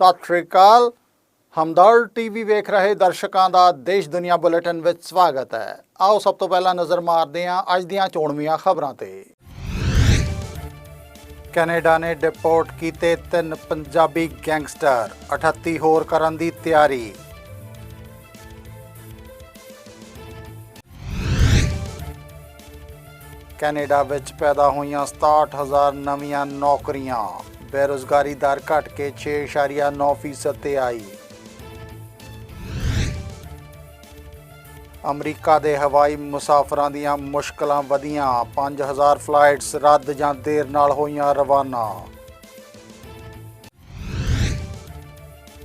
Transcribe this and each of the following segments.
ਸਤਿ ਸ਼੍ਰੀ ਅਕਾਲ। ਹਮਦਰਦ ਟੀਵੀ ਵੇਖ ਰਹੇ ਦਰਸ਼ਕਾਂ ਦਾ ਦੇਸ਼ ਦੁਨੀਆ ਬੁਲੇਟਿਨ ਵਿੱਚ ਸਵਾਗਤ ਹੈ। ਆਓ ਸਭ ਤੋਂ ਪਹਿਲਾਂ ਨਜ਼ਰ ਮਾਰਦੇ ਹਾਂ ਅੱਜ ਦੀਆਂ ਚੋਣਵੀਆਂ ਖਬਰਾਂ ਤੇ। ਕੈਨੇਡਾ ਨੇ ਡਿਪੋਰਟ ਕੀਤੇ ਤਿੰਨ ਪੰਜਾਬੀ ਗੈਂਗਸਟਰ 38 ਹੋਰ ਕਰਨ ਦੀ ਤਿਆਰੀ। ਕੈਨੇਡਾ ਵਿੱਚ ਪੈਦਾ ਹੋਈਆਂ 67000 ਨਵੀਆਂ ਨੌਕਰੀਆਂ। ਬੇਰੁਜ਼ਗਾਰੀ ਦਰ ਘਟ ਕੇ 6.9% ਤੇ ਆਈ। ਅਮਰੀਕਾ ਦੇ ਹਵਾਈ ਮੁਸਾਫਰਾਂ ਦੀਆਂ ਮੁਸ਼ਕਲਾਂ ਵਧੀਆਂ 5000 ਫਲਾਈਟਸ ਰੱਦ ਜਾਂ ਦੇਰ ਨਾਲ ਹੋਈਆਂ ਰਵਾਨਾ।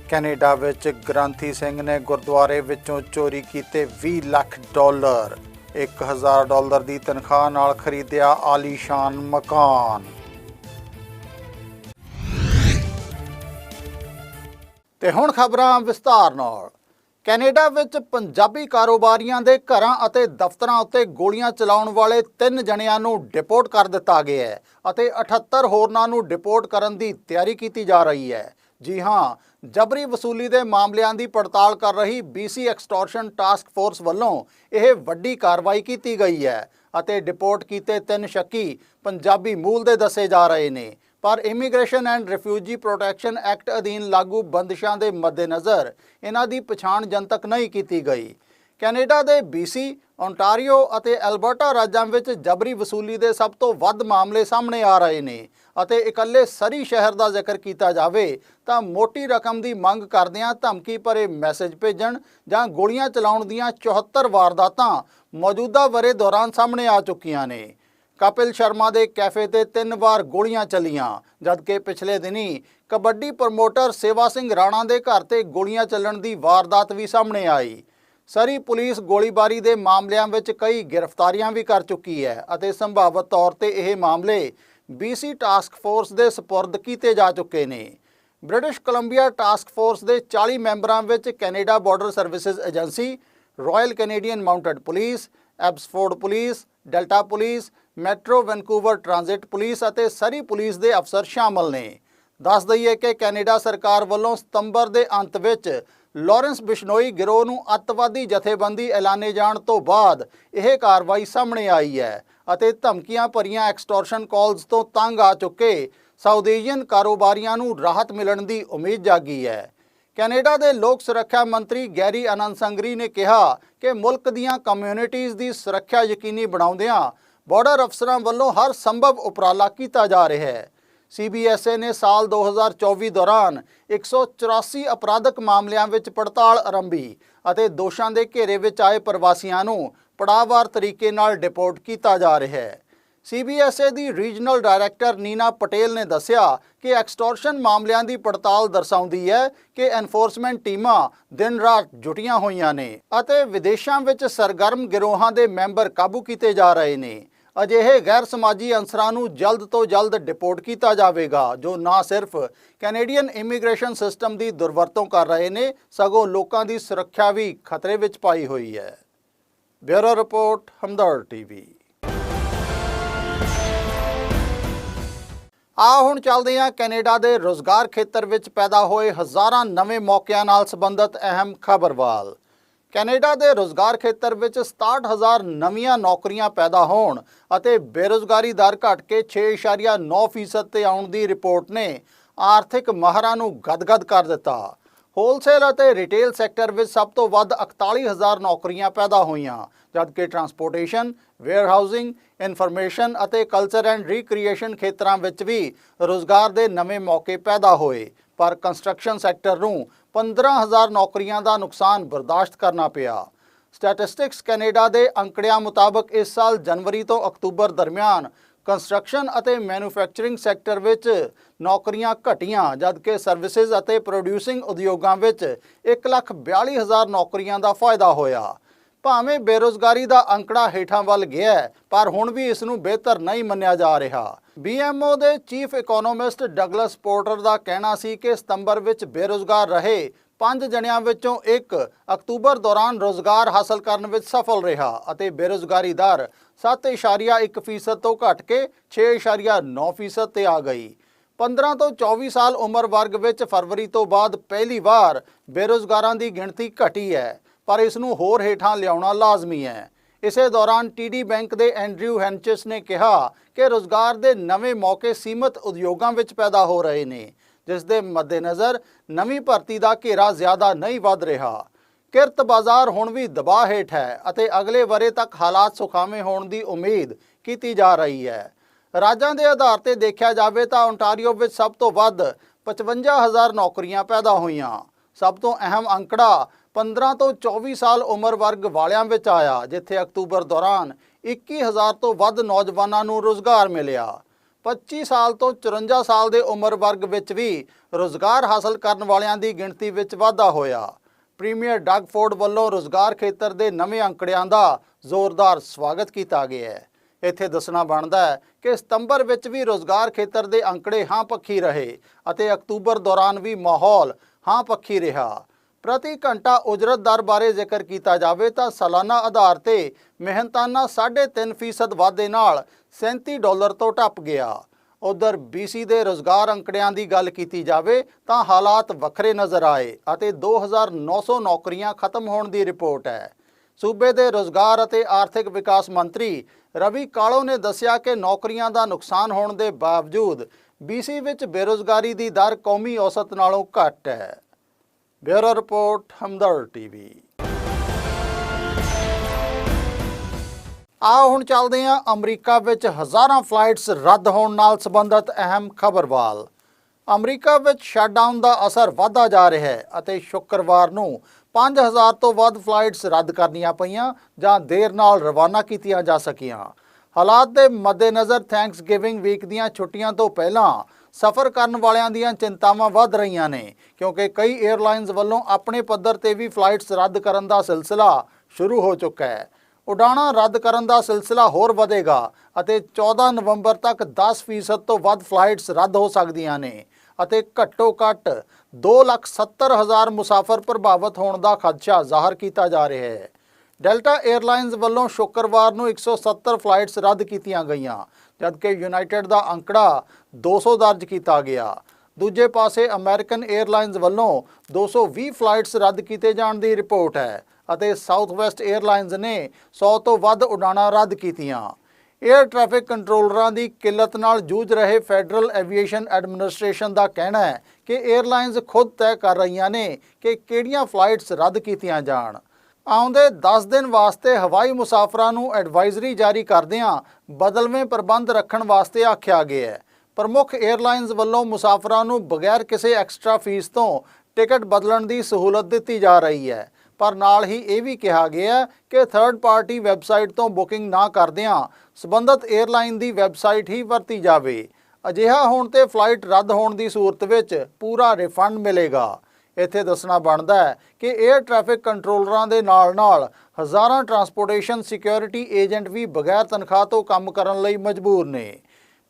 ਕੈਨੇਡਾ ਵਿੱਚ ਗ੍ਰੰਥੀ ਸਿੰਘ ਨੇ ਗੁਰਦੁਆਰੇ ਵਿੱਚੋਂ ਚੋਰੀ ਕੀਤੇ 20 ਲੱਖ ਡਾਲਰ 1000 ਡਾਲਰ ਦੀ ਤਨਖਾਹ ਨਾਲ ਖਰੀਦਿਆ ਆਲੀਸ਼ਾਨ ਮਕਾਨ। ਤੇ ਹੁਣ ਖਬਰਾਂ ਵਿਸਤਾਰ ਨਾਲ। ਕੈਨੇਡਾ ਵਿੱਚ ਪੰਜਾਬੀ ਕਾਰੋਬਾਰੀਆਂ ਦੇ ਘਰਾਂ ਅਤੇ ਦਫ਼ਤਰਾਂ ਉੱਤੇ ਗੋਲੀਆਂ ਚਲਾਉਣ ਵਾਲੇ ਤਿੰਨ ਜਣਿਆਂ ਨੂੰ ਡਿਪੋਰਟ ਕਰ ਦਿੱਤਾ ਗਿਆ ਹੈ ਅਤੇ 78 ਹੋਰਨਾਂ ਨੂੰ ਡਿਪੋਰਟ ਕਰਨ ਦੀ ਤਿਆਰੀ ਕੀਤੀ ਜਾ ਰਹੀ ਹੈ। ਜੀ ਹਾਂ, ਜਬਰੀ ਵਸੂਲੀ ਦੇ ਮਾਮਲਿਆਂ ਦੀ ਪੜਤਾਲ ਕਰ ਰਹੀ BC ਐਕਸਟੋਰਸ਼ਨ ਟਾਸਕ ਫੋਰਸ ਵੱਲੋਂ ਇਹ ਵੱਡੀ ਕਾਰਵਾਈ ਕੀਤੀ ਗਈ ਹੈ ਅਤੇ ਡਿਪੋਰਟ ਕੀਤੇ ਤਿੰਨ ਸ਼ੱਕੀ ਪੰਜਾਬੀ ਮੂਲ ਦੇ ਦੱਸੇ ਜਾ ਰਹੇ ਨੇ। ਪਰ immigration and refugee protection act ਅਧੀਨ ਲਾਗੂ ਬੰਦਿਸ਼ਾਂ ਦੇ ਮੱਦੇਨਜ਼ਰ ਇਹਨਾਂ ਦੀ ਪਛਾਣ ਜਨਤਕ ਨਹੀਂ ਕੀਤੀ ਗਈ। ਕੈਨੇਡਾ ਦੇ BC, ਓਨਟਾਰੀਓ ਅਤੇ ਐਲਬਰਟਾ ਰਾਜਾਂ ਵਿੱਚ ਜਬਰੀ ਵਸੂਲੀ ਦੇ ਸਭ ਤੋਂ ਵੱਧ ਮਾਮਲੇ ਸਾਹਮਣੇ ਆ ਰਹੇ ਨੇ ਅਤੇ ਇਕੱਲੇ ਸਰੀ ਸ਼ਹਿਰ ਦਾ ਜ਼ਿਕਰ ਕੀਤਾ ਜਾਵੇ ਤਾਂ ਮੋਟੀ ਰਕਮ ਦੀ ਮੰਗ ਕਰਦਿਆਂ ਧਮਕੀ ਭਰੇ ਮੈਸੇਜ ਭੇਜਣ ਜਾਂ ਗੋਲੀਆਂ ਚਲਾਉਣ ਦੀਆਂ 74 ਵਾਰਦਾਤਾਂ ਮੌਜੂਦਾ ਵਰੇ ਦੌਰਾਨ ਸਾਹਮਣੇ ਆ ਚੁੱਕੀਆਂ ਨੇ। ਕਪਿਲ ਸ਼ਰਮਾ ਦੇ ਕੈਫੇ ਤੇ ਤਿੰਨ ਵਾਰ ਗੋਲੀਆਂ ਚੱਲੀਆਂ, ਜਦਕਿ ਪਿਛਲੇ ਦਿਨੀ ਕਬੱਡੀ ਪ੍ਰਮੋਟਰ ਸੇਵਾ ਸਿੰਘ ਰਾਣਾ ਦੇ ਘਰ ਤੇ ਗੋਲੀਆਂ ਚੱਲਣ ਦੀ ਵਾਰਦਾਤ ਵੀ ਸਾਹਮਣੇ ਆਈ। ਸਰੀ ਪੁਲਿਸ ਗੋਲੀਬਾਰੀ ਦੇ ਮਾਮਲਿਆਂ ਵਿੱਚ ਕਈ ਗ੍ਰਿਫਤਾਰੀਆਂ ਵੀ ਕਰ ਚੁੱਕੀ ਹੈ ਅਤੇ ਸੰਭਾਵਤ ਤੌਰ ਤੇ ਇਹ ਮਾਮਲੇ BC ਟਾਸਕ ਫੋਰਸ ਦੇ ਸਪੁਰਦ ਕੀਤੇ ਜਾ ਚੁੱਕੇ ਨੇ। ਬ੍ਰਿਟਿਸ਼ ਕੋਲੰਬੀਆ ਟਾਸਕ ਫੋਰਸ ਦੇ 40 ਮੈਂਬਰਾਂ ਵਿੱਚ Canada Border Services Agency, Royal Canadian Mounted Police, Abbotsford Police, Delta Police Metro Vancouver Transit Police ਅਤੇ ਸਰੀ ਪੁਲਿਸ ਦੇ ਅਫਸਰ ਸ਼ਾਮਲ ਨੇ। ਦੱਸ ਦਈਏ ਕਿ ਕੈਨੇਡਾ ਸਰਕਾਰ ਵੱਲੋਂ ਸਤੰਬਰ ਦੇ ਅੰਤ ਵਿੱਚ ਲਾਰੈਂਸ ਬਿਸ਼ਨੋਈ ਗਿਰੋਹ ਨੂੰ ਅੱਤਵਾਦੀ ਜਥੇਬੰਦੀ ਐਲਾਨੇ ਜਾਣ ਤੋਂ ਬਾਅਦ ਇਹ ਕਾਰਵਾਈ ਸਾਹਮਣੇ ਆਈ ਹੈ ਅਤੇ ਧਮਕੀਆਂ ਭਰੀਆਂ ਐਕਸਟੋਰਸ਼ਨ ਕਾਲਸ ਤੋਂ ਤੰਗ ਆ ਚੁੱਕੇ ਸਾਊਦੀਅਨ ਕਾਰੋਬਾਰੀਆਂ ਨੂੰ ਰਾਹਤ ਮਿਲਣ ਦੀ ਉਮੀਦ ਜਾਗੀ ਹੈ। ਕੈਨੇਡਾ ਦੇ ਲੋਕ ਸੁਰੱਖਿਆ ਮੰਤਰੀ ਗੈਰੀ ਅਨੰਦ ਸੰਗਰੀ ਨੇ ਕਿਹਾ ਕਿ ਮੁਲਕ ਦੀਆਂ ਕਮਿਊਨਿਟੀਆਂ ਦੀ ਸੁਰੱਖਿਆ ਯਕੀਨੀ ਬਣਾਉਂਦਿਆਂ ਬਾਰਡਰ ਅਫਸਰਾਂ ਵੱਲੋਂ ਹਰ ਸੰਭਵ ਉਪਰਾਲਾ ਕੀਤਾ ਜਾ ਰਿਹਾ ਹੈ। ਸੀਬੀਐਸਏ ਨੇ ਸਾਲ 2024 ਦੌਰਾਨ 184 ਅਪਰਾਧਕ ਮਾਮਲਿਆਂ ਵਿੱਚ ਪੜਤਾਲ ਆਰੰਭੀ ਅਤੇ ਦੋਸ਼ਾਂ ਦੇ ਘੇਰੇ ਵਿੱਚ ਆਏ ਪ੍ਰਵਾਸੀਆਂ ਨੂੰ ਪੜਾਅਵਾਰ ਤਰੀਕੇ ਨਾਲ ਡਿਪੋਰਟ ਕੀਤਾ ਜਾ ਰਿਹਾ ਹੈ। ਸੀਬੀਐਸਏ ਦੀ ਰੀਜਨਲ ਡਾਇਰੈਕਟਰ ਨੀਨਾ ਪਟੇਲ ਨੇ ਦੱਸਿਆ ਕਿ ਐਕਸਟੋਰਸ਼ਨ ਮਾਮਲਿਆਂ ਦੀ ਪੜਤਾਲ ਦਰਸਾਉਂਦੀ ਹੈ ਕਿ ਐਨਫੋਰਸਮੈਂਟ ਟੀਮਾਂ ਦਿਨ ਰਾਤ ਜੁਟੀਆਂ ਹੋਈਆਂ ਨੇ ਅਤੇ ਵਿਦੇਸ਼ਾਂ ਵਿੱਚ ਸਰਗਰਮ ਗਿਰੋਹਾਂ ਦੇ ਮੈਂਬਰ ਕਾਬੂ ਕੀਤੇ ਜਾ ਰਹੇ ਨੇ। ਅਜਿਹੇ ਗੈਰ ਸਮਾਜੀ ਅੰਸਰਾਂ ਨੂੰ ਜਲਦ ਤੋਂ ਜਲਦ ਡਿਪੋਰਟ ਕੀਤਾ ਜਾਵੇਗਾ, ਜੋ ਨਾ ਸਿਰਫ ਕੈਨੇਡੀਅਨ ਇਮੀਗ੍ਰੇਸ਼ਨ ਸਿਸਟਮ ਦੀ ਦੁਰਵਰਤੋਂ ਕਰ ਰਹੇ ਨੇ, ਸਗੋਂ ਲੋਕਾਂ ਦੀ ਸੁਰੱਖਿਆ ਵੀ ਖਤਰੇ ਵਿੱਚ ਪਾਈ ਹੋਈ ਹੈ। Bureau report, Hamdard TV. ਆ ਹੁਣ ਚੱਲਦੇ ਹਾਂ ਕੈਨੇਡਾ ਦੇ ਰੋਜ਼ਗਾਰ ਖੇਤਰ ਵਿੱਚ ਪੈਦਾ ਹੋਏ ਹਜ਼ਾਰਾਂ ਨਵੇਂ ਮੌਕਿਆਂ ਨਾਲ ਸੰਬੰਧਿਤ ਅਹਿਮ ਖਬਰਵਾਲ। ਕੈਨੇਡਾ ਦੇ ਰੋਜ਼ਗਾਰ ਖੇਤਰ ਵਿੱਚ 67000 ਨਵੀਆਂ ਨੌਕਰੀਆਂ ਪੈਦਾ ਹੋਣ ਅਤੇ ਬੇਰੋਜ਼ਗਾਰੀ ਦਰ ਘਟ ਕੇ 6.9% ਤੇ ਆਉਣ ਦੀ ਰਿਪੋਰਟ ਨੇ ਆਰਥਿਕ ਮਾਹਰਾਂ ਨੂੰ ਗਦਗਦ ਕਰ ਦਿੱਤਾ। ਹੋਲਸੇਲ ਅਤੇ ਰਿਟੇਲ ਸੈਕਟਰ ਵਿੱਚ ਸਭ ਤੋਂ ਵੱਧ 41000 ਨੌਕਰੀਆਂ ਪੈਦਾ ਹੋਈਆਂ, ਜਦਕਿ ਟਰਾਂਸਪੋਰਟੇਸ਼ਨ, ਵੇਅਰਹਾਊਸਿੰਗ, ਇਨਫੋਰਮੇਸ਼ਨ ਅਤੇ ਕਲਚਰ ਐਂਡ ਰੀਕ੍ਰੀਏਸ਼ਨ ਖੇਤਰਾਂ ਵਿੱਚ ਵੀ ਰੋਜ਼ਗਾਰ ਦੇ ਨਵੇਂ ਮੌਕੇ ਪੈਦਾ ਹੋਏ, ਪਰ ਕੰਸਟਰਕਸ਼ਨ ਸੈਕਟਰ ਨੂੰ 15000 ਨੌਕਰੀਆਂ ਦਾ ਨੁਕਸਾਨ ਬਰਦਾਸ਼ਤ ਕਰਨਾ ਪਿਆ। ਸਟੈਟਿਸਟਿਕਸ ਕੈਨੇਡਾ ਦੇ ਅੰਕੜਿਆਂ ਮੁਤਾਬਕ ਇਸ ਸਾਲ ਜਨਵਰੀ ਤੋਂ ਅਕਤੂਬਰ ਦਰਮਿਆਨ ਕੰਸਟਰਕਸ਼ਨ ਅਤੇ ਮੈਨੂਫੈਕਚਰਿੰਗ ਸੈਕਟਰ ਵਿੱਚ ਨੌਕਰੀਆਂ ਘਟੀਆਂ, ਜਦਕਿ ਸਰਵਿਸਿਜ਼ ਅਤੇ ਪ੍ਰੋਡਿਊਸਿੰਗ ਉਦਯੋਗਾਂ ਵਿੱਚ 142000 ਨੌਕਰੀਆਂ ਦਾ ਫਾਇਦਾ ਹੋਇਆ। ਭਾਵੇਂ ਬੇਰੋਜ਼ਗਾਰੀ ਦਾ ਅੰਕੜਾ ਹੇਠਾਂ ਵੱਲ ਗਿਆ ਪਰ ਹੁਣ ਵੀ ਇਸ ਨੂੰ ਬਿਹਤਰ ਨਹੀਂ ਮੰਨਿਆ ਜਾ ਰਿਹਾ। BMO ਦੇ ਚੀਫ ਇਕਨੋਮਿਸਟ ਡਗਲਸ ਪੋਰਟਰ ਦਾ ਕਹਿਣਾ ਸੀ ਕਿ ਸਤੰਬਰ ਵਿੱਚ ਬੇਰੋਜ਼ਗਾਰ ਰਹੇ। ਪੰਜ ਜਣਿਆਂ ਵਿੱਚੋਂ ਇੱਕ ਅਕਤੂਬਰ ਦੌਰਾਨ ਰੋਜ਼ਗਾਰ ਹਾਸਲ ਕਰਨ ਵਿੱਚ ਸਫਲ ਰਿਹਾ ਅਤੇ ਬੇਰੋਜ਼ਗਾਰੀ ਦਰ 7.1% ਤੋਂ ਘਟ ਕੇ 6.9% ਤੇ ਆ ਗਈ। 15 ਤੋਂ 24 ਸਾਲ ਉਮਰ ਵਰਗ ਵਿੱਚ ਫਰਵਰੀ ਤੋਂ ਬਾਅਦ ਪਹਿਲੀ ਵਾਰ ਬੇਰੁਜ਼ਗਾਰਾਂ ਦੀ ਗਿਣਤੀ ਘਟੀ ਹੈ। ਪਰ ਇਸ ਨੂੰ ਹੋਰ ਹੇਠਾਂ ਲਿਆਉਣਾ ਲਾਜ਼ਮੀ ਹੈ। ਇਸੇ ਦੌਰਾਨ ਟੀਡੀ ਬੈਂਕ ਦੇ ਐਂਡਰਿਊ ਹੈਂਚਸ ਨੇ ਕਿਹਾ ਕਿ ਰੋਜ਼ਗਾਰ ਦੇ ਨਵੇਂ ਮੌਕੇ ਸੀਮਤ ਉਦਯੋਗਾਂ ਵਿੱਚ ਪੈਦਾ ਹੋ ਰਹੇ ਨੇ, ਜਿਸ ਦੇ ਮੱਦੇਨਜ਼ਰ ਨਵੀਂ ਭਰਤੀ ਦਾ ਘੇਰਾ ਜ਼ਿਆਦਾ ਨਹੀਂ ਵੱਧ ਰਿਹਾ। ਕਿਰਤ ਬਾਜ਼ਾਰ ਹੁਣ ਵੀ ਦਬਾਅ ਹੇਠ ਹੈ ਅਤੇ ਅਗਲੇ ਵਰੇ ਤੱਕ ਹਾਲਾਤ ਸੁਖਾਵੇਂ ਹੋਣ ਦੀ ਉਮੀਦ ਕੀਤੀ ਜਾ ਰਹੀ ਹੈ। ਰਾਜਾਂ ਦੇ ਆਧਾਰ ਤੇ ਦੇਖਿਆ ਜਾਵੇ ਤਾਂ ਓਨਟਾਰੀਓ ਵਿੱਚ ਸਭ ਤੋਂ ਵੱਧ 55000 ਨੌਕਰੀਆਂ ਪੈਦਾ ਹੋਈਆਂ। ਸਭ ਤੋਂ ਅਹਿਮ ਅੰਕੜਾ 15 ਤੋਂ 24 ਸਾਲ ਉਮਰ ਵਰਗ ਵਾਲਿਆਂ ਵਿੱਚ ਆਇਆ, ਜਿੱਥੇ ਅਕਤੂਬਰ ਦੌਰਾਨ 21000 ਤੋਂ ਵੱਧ ਨੌਜਵਾਨਾਂ ਨੂੰ ਰੋਜ਼ਗਾਰ ਮਿਲਿਆ। 25 ਸਾਲ ਤੋਂ 54 ਸਾਲ ਦੇ ਉਮਰ ਵਰਗ ਵਿੱਚ ਵੀ ਰੋਜ਼ਗਾਰ ਹਾਸਲ ਕਰਨ ਵਾਲਿਆਂ ਦੀ ਗਿਣਤੀ ਵਿੱਚ ਵਾਧਾ ਹੋਇਆ। ਪ੍ਰੀਮੀਅਰ ਡਗ ਫੋਰਡ ਵੱਲੋਂ ਰੋਜ਼ਗਾਰ ਖੇਤਰ ਦੇ ਨਵੇਂ ਅੰਕੜਿਆਂ ਦਾ ਜ਼ੋਰਦਾਰ ਸਵਾਗਤ ਕੀਤਾ ਗਿਆ ਹੈ। ਇੱਥੇ ਦੱਸਣਾ ਬਣਦਾ ਹੈ ਕਿ ਸਤੰਬਰ ਵਿੱਚ ਵੀ ਰੋਜ਼ਗਾਰ ਖੇਤਰ ਦੇ ਅੰਕੜੇ ਹਾਂ ਪੱਖੀ ਰਹੇ ਅਤੇ ਅਕਤੂਬਰ ਦੌਰਾਨ ਵੀ ਮਾਹੌਲ ਹਾਂ ਪੱਖੀ ਰਿਹਾ। ਪ੍ਰਤੀ ਘੰਟਾ ਉਜਰਤ ਦਰ ਬਾਰੇ ਜ਼ਿਕਰ ਕੀਤਾ ਜਾਵੇ ਤਾਂ ਸਾਲਾਨਾ ਆਧਾਰ ਤੇ ਮਿਹਨਤਾਨਾ 3.5% ਵਾਧੇ ਨਾਲ 37 ਡਾਲਰ ਤੋਂ ਟੱਪ ਗਿਆ। ਉਧਰ BC ਦੇ ਰੋਜ਼ਗਾਰ ਅੰਕੜਿਆਂ ਦੀ ਗੱਲ ਕੀਤੀ ਜਾਵੇ ਤਾਂ ਹਾਲਾਤ ਵੱਖਰੇ ਨਜ਼ਰ ਆਏ ਅਤੇ 2900 ਨੌਕਰੀਆਂ ਖਤਮ ਹੋਣ ਦੀ ਰਿਪੋਰਟ ਹੈ। ਸੂਬੇ ਦੇ ਰੋਜ਼ਗਾਰ ਅਤੇ ਆਰਥਿਕ ਵਿਕਾਸ ਮੰਤਰੀ ਰਵੀ ਕਾਲੋ ਨੇ ਦੱਸਿਆ ਕਿ ਨੌਕਰੀਆਂ ਦਾ ਨੁਕਸਾਨ ਹੋਣ ਦੇ ਬਾਵਜੂਦ BC ਵਿੱਚ ਬੇਰੋਜ਼ਗਾਰੀ ਦੀ ਦਰ ਕੌਮੀ ਔਸਤ ਨਾਲੋਂ ਘੱਟ ਹੈ। Bureau report Hamdard TV. ਆਓ ਹੁਣ ਚੱਲਦੇ ਹਾਂ ਅਮਰੀਕਾ ਵਿੱਚ ਹਜ਼ਾਰਾਂ ਫਲਾਈਟਸ ਰੱਦ ਹੋਣ ਨਾਲ ਸੰਬੰਧਿਤ ਅਹਿਮ ਖਬਰਵਾਲ ਅਮਰੀਕਾ ਵਿੱਚ ਸ਼ਟਡਾਊਨ ਦਾ ਅਸਰ ਵਧਦਾ ਜਾ ਰਿਹਾ ਹੈ ਅਤੇ ਸ਼ੁੱਕਰਵਾਰ ਨੂੰ 5000 ਤੋਂ ਵੱਧ ਫਲਾਈਟਸ ਰੱਦ ਕਰਨੀਆਂ ਪਈਆਂ ਜਾਂ ਦੇਰ ਨਾਲ ਰਵਾਨਾ ਕੀਤੀਆਂ ਜਾ ਸਕੀਆਂ। ਹਾਲਾਤ ਦੇ ਮੱਦੇਨਜ਼ਰ ਥੈਂਕਸਗਿਵਿੰਗ ਵੀਕ ਦੀਆਂ ਛੁੱਟੀਆਂ ਤੋਂ ਪਹਿਲਾਂ ਸਫ਼ਰ ਕਰਨ ਵਾਲਿਆਂ ਦੀਆਂ ਚਿੰਤਾਵਾਂ ਵੱਧ ਰਹੀਆਂ ਨੇ ਕਿਉਂਕਿ ਕਈ 에ਅਰਲਾਈਨਸ ਵੱਲੋਂ ਆਪਣੇ ਪੱਧਰ ਤੇ ਵੀ ਫਲਾਈਟਸ ਰੱਦ ਕਰਨ ਦਾ ਸਿਲਸਿਲਾ ਸ਼ੁਰੂ ਹੋ ਚੁੱਕਾ ਹੈ। ਉਡਾਣਾਂ ਰੱਦ ਕਰਨ ਦਾ ਸਿਲਸਿਲਾ ਹੋਰ ਵਧੇਗਾ ਅਤੇ 14 ਨਵੰਬਰ ਤੱਕ 10% ਤੋਂ ਵੱਧ ਫਲਾਈਟਸ ਰੱਦ ਹੋ ਸਕਦੀਆਂ ਨੇ ਅਤੇ ਘੱਟੋ ਘੱਟ 2,70,000 ਮੁਸਾਫਰ ਪ੍ਰਭਾਵਿਤ ਹੋਣ ਦਾ ਖਦਸ਼ਾ ਜ਼ਾਹਰ ਕੀਤਾ ਜਾ ਰਿਹਾ ਹੈ। ਡੈਲਟਾ 에ਅਰਲਾਈਨਸ ਵੱਲੋਂ ਸ਼ੁੱਕਰਵਾਰ ਨੂੰ 170 ਫਲਾਈਟਸ ਰੱਦ ਕੀਤੀਆਂ ਗਈਆਂ ਜਦਕਿ ਯੂਨਾਈਟਿਡ ਦਾ ਅੰਕੜਾ 200 ਦਰਜ ਕੀਤਾ ਗਿਆ। ਦੂਜੇ ਪਾਸੇ ਅਮਰੀਕਨ 에ਅਰਲਾਈਨਜ਼ ਵੱਲੋਂ 220 ਫਲਾਈਟਸ ਰੱਦ ਕੀਤੇ ਜਾਣ ਦੀ ਰਿਪੋਰਟ ਹੈ ਅਤੇ ਸਾਊਥ ਵੈਸਟ 에ਅਰਲਾਈਨਜ਼ ਨੇ 100 ਤੋਂ ਵੱਧ ਉਡਾਣਾਂ ਰੱਦ ਕੀਤੀਆਂ। 에ਅਰ ਟ੍ਰੈਫਿਕ ਕੰਟਰੋਲਰਾਂ ਦੀ ਕਿੱਲਤ ਨਾਲ ਜੂਝ ਰਹੇ ਫੈਡਰਲ ਐਵੀਏਸ਼ਨ ਐਡਮਿਨਿਸਟ੍ਰੇਸ਼ਨ ਦਾ ਕਹਿਣਾ ਹੈ ਕਿ 에ਅਰਲਾਈਨਜ਼ ਖੁਦ ਤੈਅ ਕਰ ਰਹੀਆਂ ਨੇ ਕਿ ਕਿਹੜੀਆਂ ਫਲਾਈਟਸ ਰੱਦ ਕੀਤੀਆਂ ਜਾਣ। ਆਉਂਦੇ 10 ਦਿਨ ਵਾਸਤੇ ਹਵਾਈ ਮੁਸਾਫਰਾਂ ਨੂੰ ਐਡਵਾਈਜ਼ਰੀ ਜਾਰੀ ਕਰਦਿਆਂ ਬਦਲਵੇਂ ਪ੍ਰਬੰਧ ਰੱਖਣ ਵਾਸਤੇ ਆਖਿਆ ਗਿਆ ਹੈ। ਪ੍ਰਮੁੱਖ 에ਅਰਲਾਈਨਸ ਵੱਲੋਂ ਮੁਸਾਫਰਾਂ ਨੂੰ ਬਗੈਰ ਕਿਸੇ ਐਕਸਟਰਾ ਫੀਸ ਤੋਂ ਟਿਕਟ ਬਦਲਣ ਦੀ ਸਹੂਲਤ ਦਿੱਤੀ ਜਾ ਰਹੀ ਹੈ। ਪਰ ਨਾਲ ਹੀ ਇਹ ਵੀ ਕਿਹਾ ਗਿਆ ਕਿ ਥਰਡ ਪਾਰਟੀ ਵੈਬਸਾਈਟ ਤੋਂ ਬੁਕਿੰਗ ਨਾ ਕਰਦਿਆਂ ਸਬੰਧਤ 에ਅਰਲਾਈਨ ਦੀ ਵੈਬਸਾਈਟ ਹੀ ਵਰਤੀ ਜਾਵੇ। ਅਜਿਹਾ ਹੋਣ ਤੇ ਫਲਾਈਟ ਰੱਦ ਹੋਣ ਦੀ ਸੂਰਤ ਵਿੱਚ ਪੂਰਾ ਰਿਫੰਡ ਮਿਲੇਗਾ। ਇੱਥੇ ਦੱਸਣਾ ਬਣਦਾ ਹੈ ਕਿ 에ਅਰ ਟ੍ਰੈਫਿਕ ਕੰਟਰੋਲਰਾਂ ਦੇ ਨਾਲ-ਨਾਲ ਹਜ਼ਾਰਾਂ ਟਰਾਂਸਪੋਰਟੇਸ਼ਨ ਸਿਕਿਉਰਿਟੀ ਏਜੰਟ ਵੀ ਬਗੈਰ ਤਨਖਾਹ ਤੋਂ ਕੰਮ ਕਰਨ ਲਈ ਮਜਬੂਰ ਨੇ।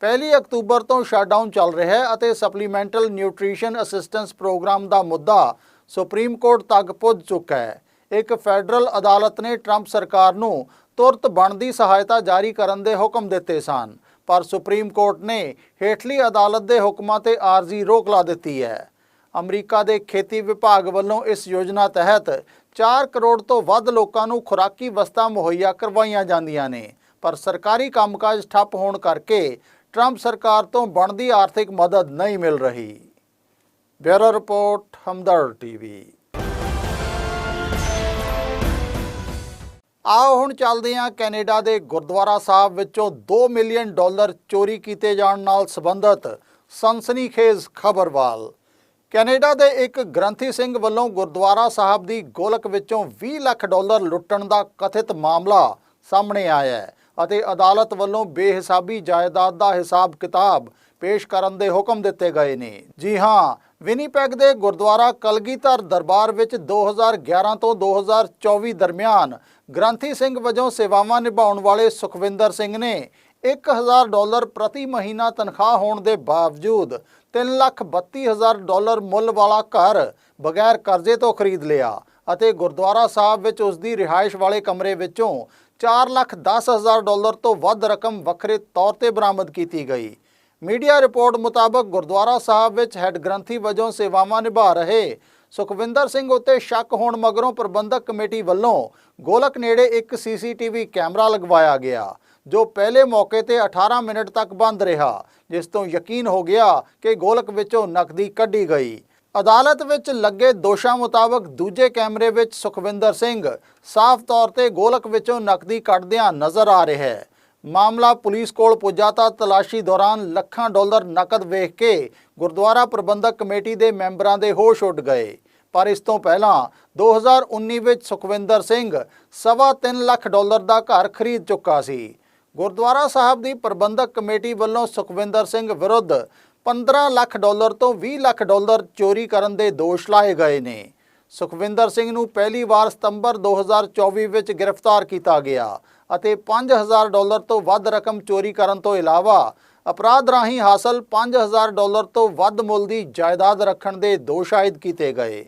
ਪਹਿਲੀ ਅਕਤੂਬਰ ਤੋਂ ਸ਼ਟਡਾਊਨ ਚੱਲ ਰਿਹਾ ਹੈ ਅਤੇ ਸਪਲੀਮੈਂਟਲ ਨਿਊਟ੍ਰੀਸ਼ਨ ਅਸਿਸਟੈਂਸ ਪ੍ਰੋਗਰਾਮ ਦਾ ਮੁੱਦਾ ਸੁਪਰੀਮ ਕੋਰਟ ਤੱਕ ਪੁੱਜ ਚੁੱਕਾ ਹੈ। ਇੱਕ ਫੈਡਰਲ ਅਦਾਲਤ ਨੇ ਟਰੰਪ ਸਰਕਾਰ ਨੂੰ ਤੁਰਤ ਬਣਦੀ ਸਹਾਇਤਾ ਜਾਰੀ ਕਰਨ ਦੇ ਹੁਕਮ ਦਿੱਤੇ ਸਨ, ਪਰ ਸੁਪਰੀਮ ਕੋਰਟ ਨੇ ਹੇਠਲੀ ਅਦਾਲਤ ਦੇ ਹੁਕਮਾਂ ਤੇ ਆਰਜ਼ੀ ਰੋਕ ਲਾ ਦਿੱਤੀ ਹੈ। ਅਮਰੀਕਾ ਦੇ ਖੇਤੀ ਵਿਭਾਗ ਵੱਲੋਂ ਇਸ ਯੋਜਨਾ ਤਹਿਤ 4 ਕਰੋੜ ਤੋਂ ਵੱਧ ਲੋਕਾਂ ਨੂੰ ਖੁਰਾਕੀ ਵਸਤਾਂ ਮੁਹੱਈਆ ਕਰਵਾਈਆਂ ਜਾਂਦੀਆਂ ਨੇ। ਪਰ ਸਰਕਾਰੀ ਕੰਮਕਾਜ ਠੱਪ ਹੋਣ ਕਰਕੇ ਟਰੰਪ ਸਰਕਾਰ ਤੋਂ ਬਣਦੀ ਆਰਥਿਕ ਮਦਦ ਨਹੀਂ ਮਿਲ ਰਹੀ। Bureau report Hamdard TV. ਆਓ ਹੁਣ ਚੱਲਦੇ ਹਾਂ ਕੈਨੇਡਾ ਦੇ ਗੁਰਦੁਆਰਾ ਸਾਹਿਬ ਵਿੱਚੋਂ 2 ਮਿਲੀਅਨ ਡਾਲਰ ਚੋਰੀ ਕੀਤੇ ਜਾਣ ਨਾਲ ਸੰਬੰਧਿਤ ਸਨਸਨੀਖੇਜ਼ ਖਬਰਵਾਲ। ਕੈਨੇਡਾ ਦੇ ਇੱਕ ਗ੍ਰੰਥੀ ਸਿੰਘ ਵੱਲੋਂ ਗੁਰਦੁਆਰਾ ਸਾਹਿਬ ਦੀ ਗੋਲਕ ਵਿੱਚੋਂ 20 ਲੱਖ ਡਾਲਰ ਲੁੱਟਣ ਦਾ ਕਥਿਤ ਮਾਮਲਾ ਸਾਹਮਣੇ ਆਇਆ ਹੈ ਅਤੇ ਅਦਾਲਤ ਵੱਲੋਂ ਬੇਹਿਸਾਬੀ ਜਾਇਦਾਦ ਦਾ ਹਿਸਾਬ ਕਿਤਾਬ ਪੇਸ਼ ਕਰਨ ਦੇ ਹੁਕਮ ਦਿੱਤੇ ਗਏ ਨੇ। ਜੀ ਹਾਂ, ਵਿਨੀਪੈਗ ਦੇ ਗੁਰਦੁਆਰਾ ਕਲਗੀਧਰ ਦਰਬਾਰ ਵਿੱਚ 2011 ਤੋਂ 2024 ਦਰਮਿਆਨ ਗ੍ਰੰਥੀ ਸਿੰਘ ਵਜੋਂ ਸੇਵਾਵਾਂ ਨਿਭਾਉਣ ਵਾਲੇ ਸੁਖਵਿੰਦਰ ਸਿੰਘ ਨੇ 1000 ਡਾਲਰ ਪ੍ਰਤੀ ਮਹੀਨਾ ਤਨਖਾਹ ਹੋਣ ਦੇ ਬਾਵਜੂਦ 332000 ਡਾਲਰ ਮੁੱਲ ਵਾਲਾ ਘਰ ਬਗੈਰ ਕਰਜ਼ੇ ਤੋਂ ਖਰੀਦ ਲਿਆ ਅਤੇ ਗੁਰਦੁਆਰਾ ਸਾਹਿਬ ਵਿੱਚ ਉਸ ਦੀ ਰਿਹਾਇਸ਼ ਵਾਲੇ ਕਮਰੇ ਵਿੱਚੋਂ 410000 ਡਾਲਰ ਤੋਂ ਵੱਧ ਰਕਮ ਵੱਖਰੇ ਤੌਰ ਤੇ ਬਰਾਮਦ ਕੀਤੀ ਗਈ। ਮੀਡੀਆ ਰਿਪੋਰਟ ਮੁਤਾਬਕ ਗੁਰਦੁਆਰਾ ਸਾਹਿਬ ਵਿੱਚ ਹੈੱਡ ਗ੍ਰੰਥੀ ਵਜੋਂ ਸੇਵਾਵਾਂ ਨਿਭਾ ਰਹੇ ਸੁਖਵਿੰਦਰ ਸਿੰਘ ਉੱਤੇ ਸ਼ੱਕ ਹੋਣ ਮਗਰੋਂ ਪ੍ਰਬੰਧਕ ਕਮੇਟੀ ਵੱਲੋਂ ਗੋਲਕ ਨੇੜੇ ਇੱਕ ਸੀਸੀਟੀਵੀ ਕੈਮਰਾ ਲਗਵਾਇਆ ਗਿਆ, ਜੋ ਪਹਿਲੇ ਮੌਕੇ ਤੇ 18 ਮਿੰਟ ਤੱਕ ਬੰਦ ਰਿਹਾ। ਜਿਸ ਤੋਂ ਯਕੀਨ ਹੋ ਗਿਆ ਕਿ ਗੋਲਕ ਵਿੱਚੋਂ ਨਕਦੀ ਕੱਢੀ ਗਈ। ਅਦਾਲਤ ਵਿੱਚ ਲੱਗੇ ਦੋਸ਼ਾਂ ਮੁਤਾਬਕ ਦੂਜੇ ਕੈਮਰੇ ਵਿੱਚ ਸੁਖਵਿੰਦਰ ਸਿੰਘ ਸਾਫ਼ ਤੌਰ ਤੇ ਗੋਲਕ ਵਿੱਚੋਂ ਨਕਦੀ ਕੱਢਦਿਆਂ ਨਜ਼ਰ ਆ ਰਿਹਾ ਹੈ। ਮਾਮਲਾ ਪੁਲਿਸ ਕੋਲ ਪੁੱਜਾ ਤਾਂ ਤਲਾਸ਼ੀ ਦੌਰਾਨ ਲੱਖਾਂ ਡਾਲਰ ਨਕਦ ਵੇਖ ਕੇ ਗੁਰਦੁਆਰਾ ਪ੍ਰਬੰਧਕ ਕਮੇਟੀ ਦੇ ਮੈਂਬਰਾਂ ਦੇ ਹੋਸ਼ ਉੱਡ ਗਏ। ਪਰ ਇਸ ਤੋਂ ਪਹਿਲਾਂ 2019 ਵਿੱਚ ਸੁਖਵਿੰਦਰ ਸਿੰਘ ਸਵਾ ਤਿੰਨ ਲੱਖ ਡਾਲਰ ਦਾ ਘਰ ਖਰੀਦ ਚੁੱਕਾ ਸੀ। ਗੁਰਦੁਆਰਾ ਸਾਹਿਬ ਦੀ ਪ੍ਰਬੰਧਕ ਕਮੇਟੀ ਵੱਲੋਂ ਸੁਖਵਿੰਦਰ ਸਿੰਘ ਵਿਰੁੱਧ 15 ਲੱਖ ਡਾਲਰ ਤੋਂ 20 ਲੱਖ ਡਾਲਰ ਚੋਰੀ ਕਰਨ ਦੇ ਦੋਸ਼ ਲਾਏ ਗਏ ਨੇ। ਸੁਖਵਿੰਦਰ ਸਿੰਘ ਨੂੰ ਪਹਿਲੀ ਵਾਰ ਸਤੰਬਰ 2024 ਵਿੱਚ ਗ੍ਰਿਫਤਾਰ ਕੀਤਾ ਗਿਆ ਅਤੇ 5000 ਡਾਲਰ ਤੋਂ ਵੱਧ ਰਕਮ ਚੋਰੀ ਕਰਨ ਤੋਂ ਇਲਾਵਾ ਅਪਰਾਧ ਰਾਹੀਂ ਹਾਸਲ 5000 ਡਾਲਰ ਤੋਂ ਵੱਧ ਮੁੱਲ ਦੀ ਜਾਇਦਾਦ ਰੱਖਣ ਦੇ ਦੋਸ਼ ਆਇਦ ਕੀਤੇ ਗਏ।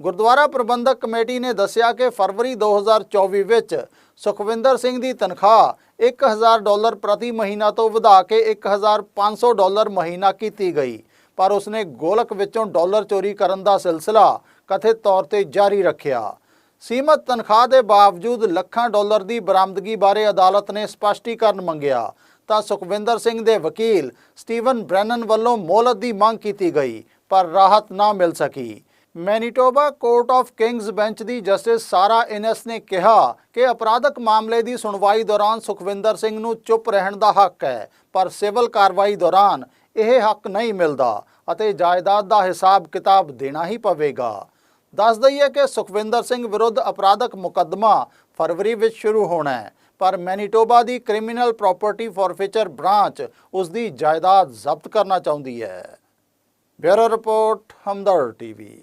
ਗੁਰਦੁਆਰਾ ਪ੍ਰਬੰਧਕ ਕਮੇਟੀ ਨੇ ਦੱਸਿਆ ਕਿ ਫਰਵਰੀ 2024 ਵਿੱਚ ਸੁਖਵਿੰਦਰ ਸਿੰਘ ਦੀ ਤਨਖਾਹ 1000 ਡਾਲਰ ਪ੍ਰਤੀ ਮਹੀਨਾ ਤੋਂ ਵਧਾ ਕੇ 1500 ਡਾਲਰ ਮਹੀਨਾ ਕੀਤੀ ਗਈ। ਪਰ ਉਸਨੇ ਗੋਲਕ ਵਿੱਚੋਂ ਡਾਲਰ ਚੋਰੀ ਕਰਨ ਦਾ ਸਿਲਸਿਲਾ ਕਥਿਤ ਤੌਰ ਤੇ ਜਾਰੀ ਰੱਖਿਆ। ਸੀਮਤ ਤਨਖਾਹ ਦੇ ਬਾਵਜੂਦ ਲੱਖਾਂ ਡਾਲਰ ਦੀ ਬਰਾਮਦਗੀ ਬਾਰੇ ਅਦਾਲਤ ਨੇ ਸਪਸ਼ਟੀਕਰਨ ਮੰਗਿਆ। ਤਾਂ ਸੁਖਵਿੰਦਰ ਸਿੰਘ ਦੇ ਵਕੀਲ ਸਟੀਵਨ ਬ੍ਰੈਨਨ ਵੱਲੋਂ ਮੋਹਲਤ ਦੀ ਮੰਗ ਕੀਤੀ ਗਈ, ਪਰ ਰਾਹਤ ਨਾ ਮਿਲ ਸਕੀ। Manitoba Court of King's Bench the justice Sarah Inness ਨੇ ਕਿਹਾ ਕਿ ਅਪਰਾਧਕ ਮਾਮਲੇ ਦੀ ਸੁਣਵਾਈ ਦੌਰਾਨ ਸੁਖਵਿੰਦਰ ਸਿੰਘ ਨੂੰ ਚੁੱਪ ਰਹਿਣ ਦਾ ਹੱਕ ਹੈ, ਪਰ ਸਿਵਲ ਕਾਰਵਾਈ ਦੌਰਾਨ ਇਹ ਹੱਕ ਨਹੀਂ ਮਿਲਦਾ ਅਤੇ ਜਾਇਦਾਦ ਦਾ ਹਿਸਾਬ ਕਿਤਾਬ ਦੇਣਾ ਹੀ ਪਵੇਗਾ। ਦੱਸ ਦਈਏ ਕਿ ਸੁਖਵਿੰਦਰ ਸਿੰਘ ਵਿਰੁੱਧ ਅਪਰਾਧਕ ਮੁਕੱਦਮਾ ਫਰਵਰੀ ਵਿੱਚ ਸ਼ੁਰੂ ਹੋਣਾ ਹੈ, ਪਰ ਮੈਨੀਟੋਬਾ ਦੀ ਕ੍ਰਿਮੀਨਲ ਪ੍ਰਾਪਰਟੀ ਫੋਰਫੀਚਰ ਬ੍ਰਾਂਚ ਉਸ ਦੀ ਜਾਇਦਾਦ ਜ਼ਬਤ ਕਰਨਾ ਚਾਹੁੰਦੀ ਹੈ। Bureau report Hamdard TV.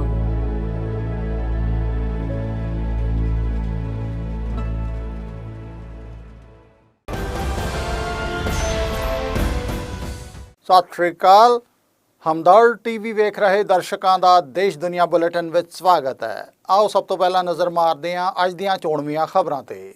ਸਤਿ ਸ਼੍ਰੀ ਅਕਾਲ। ਹਮਦਰ ਟੀਵੀ ਵੇਖ ਰਹੇ ਦਰਸ਼ਕਾਂ ਦਾ ਦੇਸ਼ ਦੁਨੀਆ ਬੁਲੇਟਿਨ ਵਿੱਚ ਸਵਾਗਤ ਹੈ। ਆਓ ਸਭ ਤੋਂ ਪਹਿਲਾਂ ਨਜ਼ਰ ਮਾਰਦੇ ਹਾਂ ਅੱਜ ਦੀਆਂ ਚੋਣਵੀਆਂ ਖਬਰਾਂ ਤੇ।